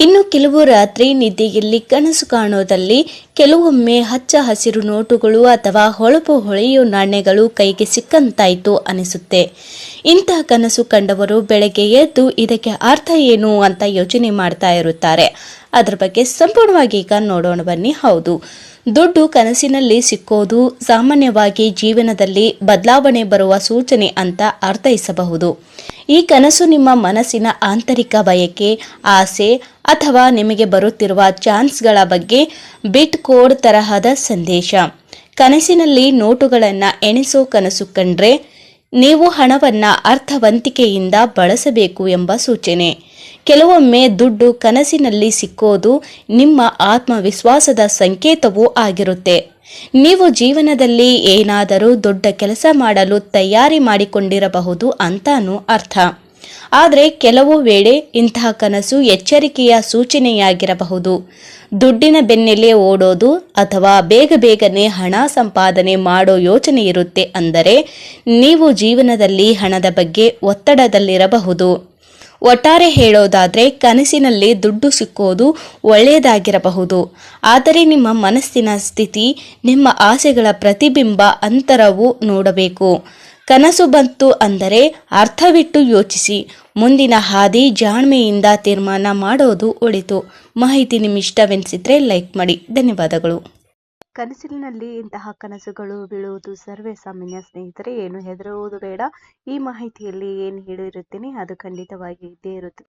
ಇನ್ನು ಕೆಲವು ರಾತ್ರಿ ನಿದ್ದೆಯಲ್ಲಿ ಕನಸು ಕಾಣೋದಲ್ಲಿ ಕೆಲವೊಮ್ಮೆ ಹಚ್ಚ ಹಸಿರು ನೋಟುಗಳು ಅಥವಾ ಹೊಳಪು ಹೊಳೆಯೋ ನಾಣ್ಯಗಳು ಕೈಗೆ ಸಿಕ್ಕಂತಾಯಿತು ಅನಿಸುತ್ತೆ. ಇಂತಹ ಕನಸು ಕಂಡವರು ಬೆಳಗ್ಗೆ ಎದ್ದು ಇದಕ್ಕೆ ಅರ್ಥ ಏನು ಅಂತ ಯೋಚನೆ ಮಾಡ್ತಾ ಇರುತ್ತಾರೆ. ಅದರ ಬಗ್ಗೆ ಸಂಪೂರ್ಣವಾಗಿ ಈಗ ನೋಡೋಣ ಬನ್ನಿ. ಹೌದು. ದುಡ್ಡು ಕನಸಿನಲ್ಲಿ ಸಿಕ್ಕೋದು ಸಾಮಾನ್ಯವಾಗಿ ಜೀವನದಲ್ಲಿ ಬದಲಾವಣೆ ಬರುವ ಸೂಚನೆ ಅಂತ ಅರ್ಥೈಸಬಹುದು. ಈ ಕನಸು ನಿಮ್ಮ ಮನಸ್ಸಿನ ಆಂತರಿಕ ಬಯಕೆ, ಆಸೆ ಅಥವಾ ನಿಮಗೆ ಬರುತ್ತಿರುವ ಚಾನ್ಸ್ಗಳ ಬಗ್ಗೆ ಬಿಟ್ ಕೋಡ್ ತರಹದ ಸಂದೇಶ. ಕನಸಿನಲ್ಲಿ ನೋಟುಗಳನ್ನು ಎಣಿಸೋ ಕನಸು ಕಂಡ್ರೆ ನೀವು ಹಣವನ್ನ ಅರ್ಥವಂತಿಕೆಯಿಂದ ಬಳಸಬೇಕು ಎಂಬ ಸೂಚನೆ. ಕೆಲವೊಮ್ಮೆ ದುಡ್ಡು ಕನಸಿನಲ್ಲಿ ಸಿಕ್ಕೋದು ನಿಮ್ಮ ಆತ್ಮವಿಶ್ವಾಸದ ಸಂಕೇತವೂ ಆಗಿರುತ್ತೆ. ನೀವು ಜೀವನದಲ್ಲಿ ಏನಾದರೂ ದೊಡ್ಡ ಕೆಲಸ ಮಾಡಲು ತಯಾರಿ ಮಾಡಿಕೊಂಡಿರಬಹುದು ಅಂತಾನೂ ಅರ್ಥ. ಆದರೆ ಕೆಲವು ವೇಳೆ ಇಂತಹ ಕನಸು ಎಚ್ಚರಿಕೆಯ ಸೂಚನೆಯಾಗಿರಬಹುದು. ದುಡ್ಡಿನ ಬೆನ್ನೆಲೆ ಓಡೋದು ಅಥವಾ ಬೇಗ ಬೇಗನೆ ಹಣ ಸಂಪಾದನೆ ಮಾಡೋ ಯೋಚನೆ ಇರುತ್ತೆ ಅಂದರೆ ನೀವು ಜೀವನದಲ್ಲಿ ಹಣದ ಬಗ್ಗೆ ಒತ್ತಡದಲ್ಲಿರಬಹುದು. ಒಟ್ಟಾರೆ ಹೇಳೋದಾದರೆ ಕನಸಿನಲ್ಲಿ ದುಡ್ಡು ಸಿಕ್ಕೋದು ಒಳ್ಳೆಯದಾಗಿರಬಹುದು. ಆದರೆ ನಿಮ್ಮ ಮನಸ್ಸಿನ ಸ್ಥಿತಿ, ನಿಮ್ಮ ಆಸೆಗಳ ಪ್ರತಿಬಿಂಬ ಅಂತರವು ನೋಡಬೇಕು. ಕನಸು ಬಂತು ಅಂದರೆ ಅರ್ಥವಿಟ್ಟು ಯೋಚಿಸಿ. ಮುಂದಿನ ಹಾದಿ ಜಾಣ್ಮೆಯಿಂದ ತೀರ್ಮಾನ ಮಾಡೋದು ಒಳಿತು. ಮಾಹಿತಿ ನಿಮ್ಮ ಇಷ್ಟವೆನಿಸಿದ್ರೆ ಲೈಕ್ ಮಾಡಿ. ಧನ್ಯವಾದಗಳು. ಕನಸಿನಲ್ಲಿ ಇಂತಹ ಕನಸುಗಳು ಬೀಳುವುದು ಸರ್ವೇ ಸಾಮಾನ್ಯ ಸ್ನೇಹಿತರೆ, ಏನು ಹೆದರುವುದು ಬೇಡ. ಈ ಮಾಹಿತಿಯಲ್ಲಿ ಏನು ಹೇಳಿರುತ್ತೇನೆ ಅದು ಖಂಡಿತವಾಗಿ ಇದ್ದೇ ಇರುತ್ತೆ